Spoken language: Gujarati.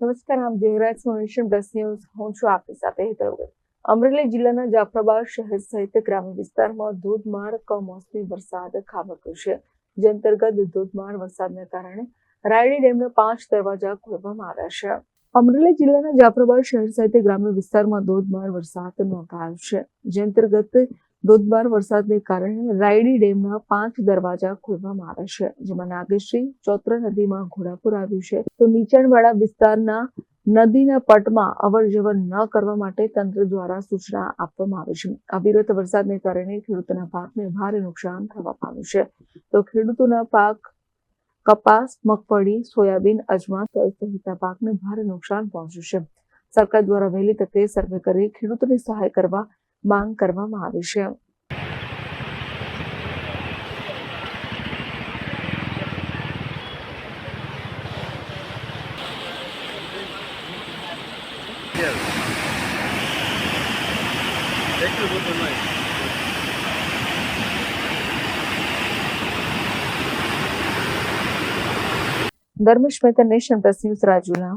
નમસ્કાર આપ જોઈ રહ્યા પ્લસ ન્યૂઝ. હું છું આપની સાથે હેતલ અમરેલી જિલ્લાના જાફરાબાદ શહેર સહિત ગ્રામ્ય વિસ્તારમાં ધોધમાર કમોસમી વરસાદ ખાબક્યો છે. જે અંતર્ગત ધોધમાર વરસાદને કારણે રાયડી ડેમના પાંચ દરવાજા ખોલવામાં આવ્યા છે. અમરેલી જિલ્લાના જાફરાબાદ શહેર સહિત ગ્રામ્ય વિસ્તારમાં ધોધમાર વરસાદ નોંધાયો છે. જે અંતર્ગત ધોધમાર વરસાદને કારણે રાયડી ડેમના પાંચ દરવાજા ખોલવામાં આવ્યા છે, જેમાં નાગેશ્રી, ચોત્રા નદીમાં ઘોડાપુર આવ્યું છે. તો નીચાણવાળા વિસ્તારના નદીના પટમાં અવર જવર ન કરવા માટે તંત્ર દ્વારા સૂચના આપવામાં આવી છે. અવિરત વરસાદને કારણે ખેડૂતોના પાકને ભારે નુકસાન થવા પામ્યું છે. તો ખેડૂતોના પાક કપાસ, મગફળી, સોયાબીન અજમા સહિતના પાકને ભારે નુકસાન પહોંચ્યું છે. સરકાર દ્વારા વહેલી તકે સર્વે કરી ખેડૂતોને સહાય કરવા માંગ કરવામાં આવી છે. Dharmesh Mehta nation plus news Rajula.